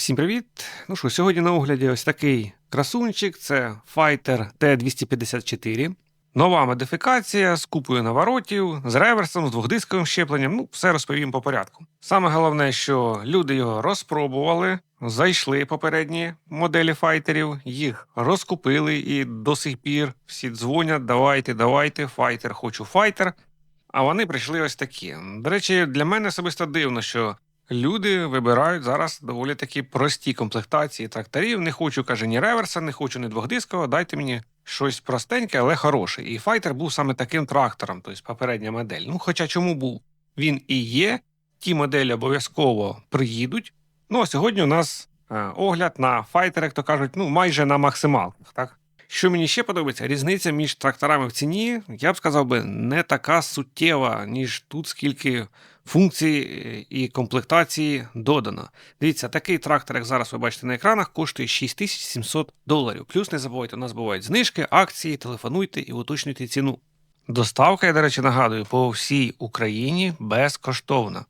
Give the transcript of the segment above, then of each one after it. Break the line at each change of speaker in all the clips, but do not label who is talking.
Всім привіт! Ну що, сьогодні на огляді ось такий красунчик це Fighter T254. Нова модифікація з купою наворотів, з реверсом, з двохдисковим щепленням. Ну, все розповім по порядку. Саме головне, що люди його розпробували, зайшли попередні моделі файтерів, їх розкупили і до сих пір всі дзвонять: давайте, давайте, файтер, хочу файтер. А вони прийшли ось такі. До речі, для мене особисто дивно, що люди вибирають зараз доволі такі прості комплектації тракторів. Не хочу, каже, ні реверса, не хочу ні двохдискового, дайте мені щось простеньке, але хороше. І файтер був саме таким трактором, тобто попередня модель. Ну, хоча чому був? Він і є, ті моделі обов'язково приїдуть. Ну, а сьогодні у нас е, огляд на файтер, як то кажуть, ну, майже на максималках, так? Що мені ще подобається, різниця між тракторами в ціні, я б сказав би, не така суттєва, ніж тут, скільки функцій е, і комплектації додано. Дивіться, такий трактор, як зараз ви бачите на екранах, коштує 6700 доларів. Плюс не забувайте, у нас бувають знижки, акції, телефонуйте і уточнюйте ціну. Доставка, я, до речі, нагадую, по всій Україні безкоштовна.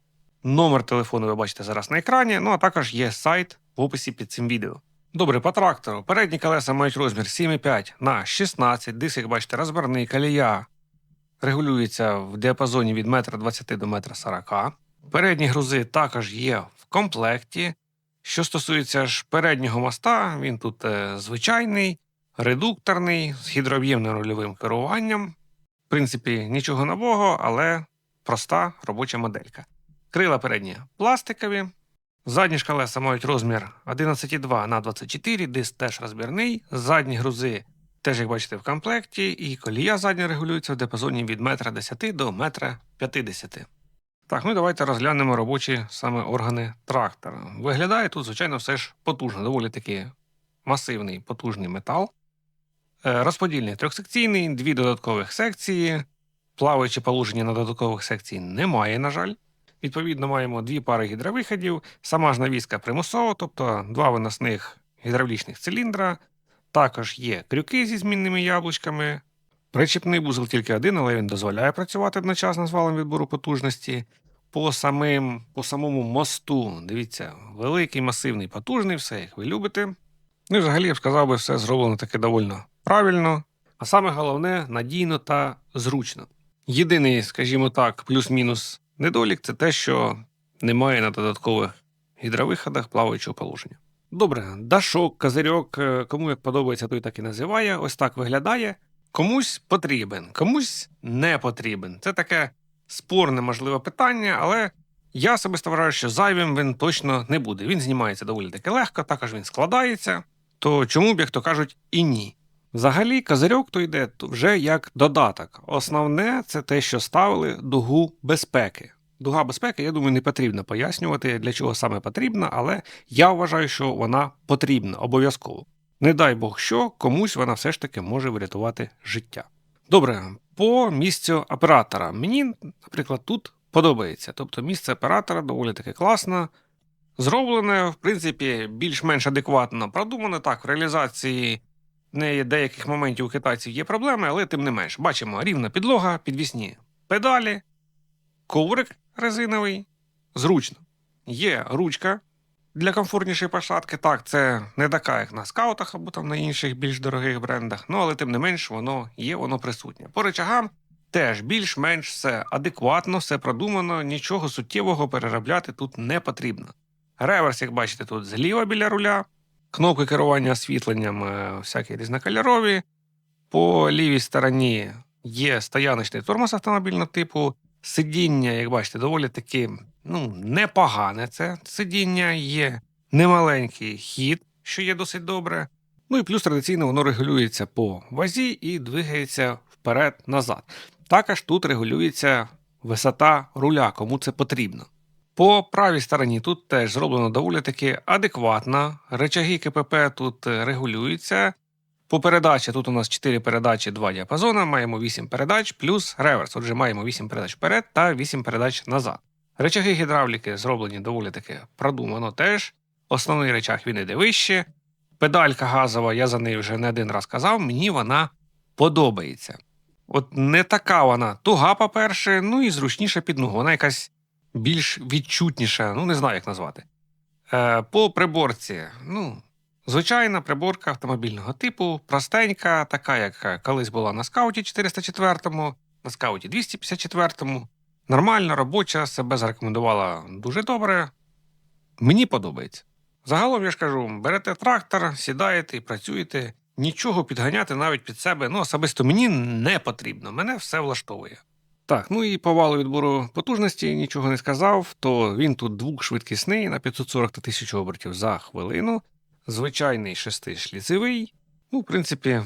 Номер телефону ви бачите зараз на екрані, ну а також є сайт в описі під цим відео. Добре, по трактору. Передні колеса мають розмір 7,5 на 16, диск, як бачите, розбірний колія регулюється в діапазоні від 1,20 до 1,40 м. Передні грузи також є в комплекті. Що стосується ж переднього моста, він тут е, звичайний, редукторний, з гідрооб'ємним рульовим керуванням. В принципі, нічого нового, але проста робоча моделька. Крила передні пластикові. Задні ж колеса мають розмір 11,2 на 24, диск теж розбірний. Задні грузи теж, як бачите, в комплекті, і колія задня регулюється в диапазоні від 1,10 до 1,50 м. Так, ну давайте розглянемо робочі саме органи трактора. Виглядає тут, звичайно, все ж потужно, доволі таки масивний потужний метал. Е, Розподільний трьохсекційний, дві додаткових секції. Плаваючи положення на додаткових секцій немає, на жаль. Відповідно, маємо дві пари гідровиходів, сама ж навіска примусова, тобто два виносних гідравлічних циліндра. Також є крюки зі змінними яблучками. Причіпний вузол тільки один, але він дозволяє працювати одночасно з валом відбору потужності. По, самим, по самому мосту, дивіться, великий, масивний, потужний, все як ви любите. Ну і взагалі я б сказав би, все зроблено таке доволі правильно, а саме головне надійно та зручно. Єдиний, скажімо так, плюс-мінус недолік це те, що немає на додаткових гідровиходах плаваючого положення. Добре, дашок, козирьок, е, кому як подобається, той так і називає. Ось так виглядає. Комусь потрібен, комусь не потрібен. Це таке спорне, можливе питання, але я особисто вважаю, що зайвим він точно не буде. Він знімається доволі таки легко, також він складається. То чому б, як то кажуть, і ні. Взагалі, козирьок то йде вже як додаток. Основне це те, що ставили дугу безпеки. Дуга безпеки, я думаю, не потрібно пояснювати, для чого саме потрібна, але я вважаю, що вона потрібна обов'язково. Не дай Бог що, комусь вона все ж таки може врятувати життя. Добре, по місцю оператора. Мені, наприклад, тут подобається. Тобто місце оператора доволі таки класно. Зроблене, в принципі, більш-менш адекватно продумано. Так, в реалізації не деяких моментів у китайців є проблеми, але тим не менш. Бачимо рівна підлога, підвісні педалі, коврик резиновий. Зручно. Є ручка для комфортнішої посадки. Так, це не така, як на скаутах або там на інших більш дорогих брендах, ну але тим не менш воно є, воно присутнє. По речагам теж більш-менш все адекватно, все продумано, нічого суттєвого переробляти тут не потрібно. Реверс, як бачите, тут зліва біля руля, кнопки керування освітленням е, всякі різнокольорові. По лівій стороні є стояночний тормоз автомобільного типу. Сидіння, як бачите, доволі таки ну, непогане це сидіння, є немаленький хід, що є досить добре. Ну і плюс традиційно воно регулюється по вазі і двигається вперед-назад. Також тут регулюється висота руля, кому це потрібно. По правій стороні тут теж зроблено доволі таки адекватно. Речаги КПП тут е, регулюються. По передачі тут у нас 4 передачі, 2 діапазони, маємо 8 передач плюс реверс. Отже, маємо 8 передач вперед та 8 передач назад. Речаги гідравліки зроблені доволі таки продумано теж. Основний речах він іде вище. Педалька газова, я за нею вже не один раз казав, мені вона подобається. От не така вона туга, по-перше, ну і зручніша під ногу. Вона якась більш відчутніша, ну не знаю, як назвати. Е, по приборці. Ну, звичайна приборка автомобільного типу, простенька, така, як е, колись була на скауті 404, на скауті 254. Нормальна, робоча, себе зарекомендувала дуже добре. Мені подобається. Загалом, я ж кажу, берете трактор, сідаєте і працюєте. Нічого підганяти навіть під себе. Ну, особисто мені не потрібно. Мене все влаштовує. Так, ну і по валу відбору потужності нічого не сказав, то він тут двохшвидкісний на 540 та 1000 обертів за хвилину. Звичайний шестишліцевий. Ну, в принципі,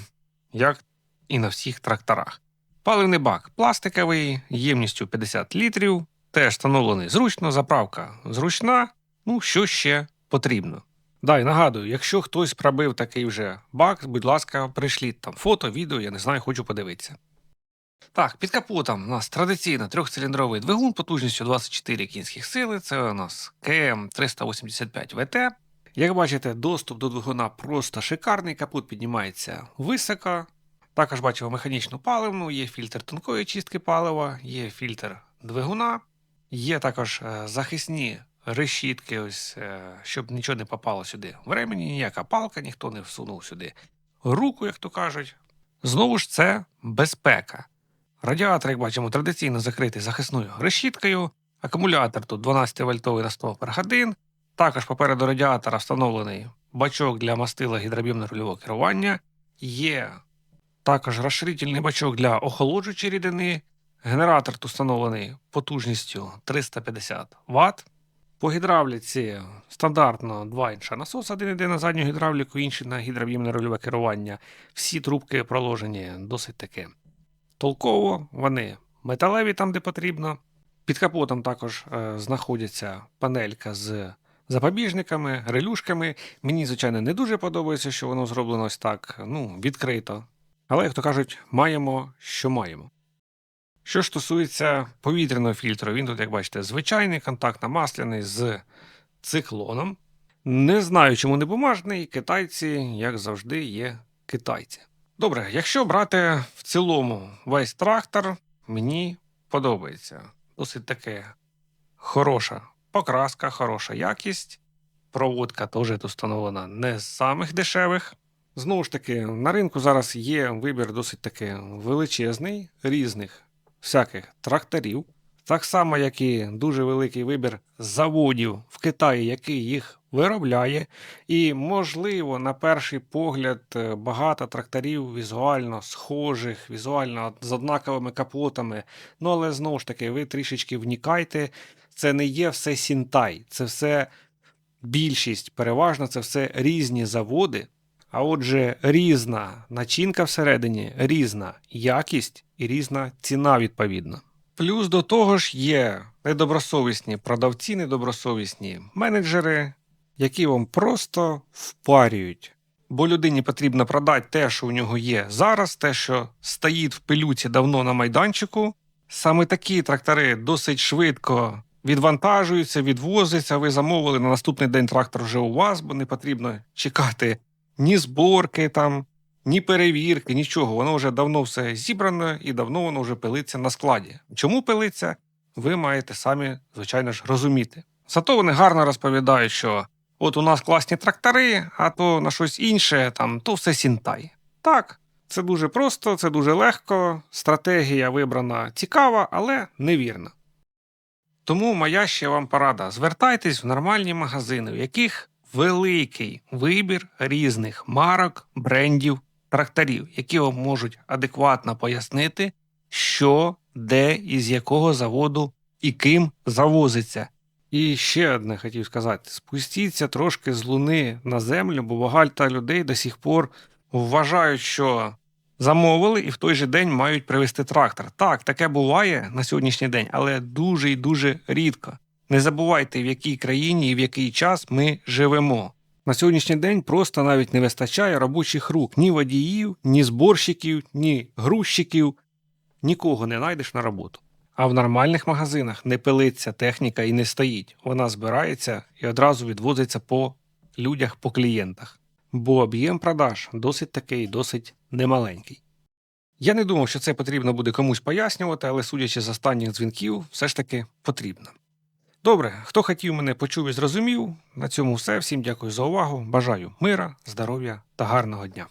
як і на всіх тракторах. Паливний бак пластиковий, ємністю 50 літрів, теж встановлений зручно, заправка зручна. Ну, що ще потрібно. Да, нагадую, якщо хтось пробив такий вже бак, будь ласка, пришліть там фото, відео, я не знаю, хочу подивитися. Так, під капотом у нас традиційно трьохциліндровий двигун потужністю 24 кінських сили. Це у нас КМ 385 ВТ. Як бачите, доступ до двигуна просто шикарний, капот піднімається високо. Також бачимо механічну паливну, є фільтр тонкої чистки палива, є фільтр двигуна, є також е, захисні решітки, ось, е, щоб нічого не попало сюди. В ремені ніяка палка, ніхто не всунув сюди руку, як то кажуть. Знову ж це безпека. Радіатор, як бачимо, традиційно закритий захисною решіткою. Акумулятор тут 12 вольтовий на 100 годин. Також попереду радіатора встановлений бачок для мастила гідроб'ємно рульового керування. Є також розширительний бачок для охолоджуючої рідини. Генератор тут встановлений потужністю 350 Вт. По гідравліці стандартно два інша насос, один йде на задню гідравліку, інший на гідроб'ємне рульове керування. Всі трубки проложені досить таки толково, вони металеві там, де потрібно. Під капотом також е, знаходиться панелька з запобіжниками, релюшками. Мені, звичайно, не дуже подобається, що воно зроблено ось так, ну, відкрито. Але, як то кажуть, маємо, що маємо. Що ж стосується повітряного фільтру, він тут, як бачите, звичайний, контактно-масляний з циклоном. Не знаю, чому не бумажний. Китайці, як завжди, є китайці. Добре, якщо брати в цілому весь трактор, мені подобається. Досить таке хороша покраска, хороша якість. Проводка теж тут встановлена не з самих дешевих. Знову ж таки, на ринку зараз є вибір досить таки величезний, різних всяких тракторів. Так само, як і дуже великий вибір заводів в Китаї, який їх виробляє. І, можливо, на перший погляд, е, багато тракторів візуально схожих, візуально з однаковими капотами. Ну, але знову ж таки, ви трішечки внікайте. Це не є все Сінтай, це все більшість, переважно, це все різні заводи. А отже, різна начинка всередині, різна якість і різна ціна відповідно. Плюс до того ж є недобросовісні продавці, недобросовісні менеджери, які вам просто впарюють. Бо людині потрібно продати те, що у нього є зараз, те, що стоїть в пилюці давно на майданчику. Саме такі трактори досить швидко відвантажуються, відвозяться. Ви замовили на наступний день трактор вже у вас, бо не потрібно чекати ні зборки, там, ні перевірки, нічого. Воно вже давно все зібрано і давно воно вже пилиться на складі. Чому пилиться, ви маєте самі, звичайно ж, розуміти. Зато вони гарно розповідають, що от у нас класні трактори, а то на щось інше, там, то все сінтай. Так, це дуже просто, це дуже легко. Стратегія вибрана цікава, але невірна. Тому моя ще вам порада: звертайтесь в нормальні магазини, в яких великий вибір різних марок, брендів, тракторів, які вам можуть адекватно пояснити, що, де і з якого заводу і ким завозиться. І ще одне хотів сказати: спустіться трошки з луни на землю, бо багато людей до сих пор вважають, що замовили і в той же день мають привезти трактор. Так, таке буває на сьогоднішній день, але дуже і дуже рідко. Не забувайте, в якій країні і в який час ми живемо. На сьогоднішній день просто навіть не вистачає робочих рук ні водіїв, ні зборщиків, ні грузчиків. Нікого не знайдеш на роботу. А в нормальних магазинах не пилиться техніка і не стоїть. Вона збирається і одразу відвозиться по людях, по клієнтах. Бо об'єм продаж досить такий, досить немаленький. Я не думав, що це потрібно буде комусь пояснювати, але судячи з останніх дзвінків, все ж таки потрібно. Добре, хто хотів мене почув і зрозумів. На цьому все. Всім дякую за увагу. Бажаю мира, здоров'я та гарного дня.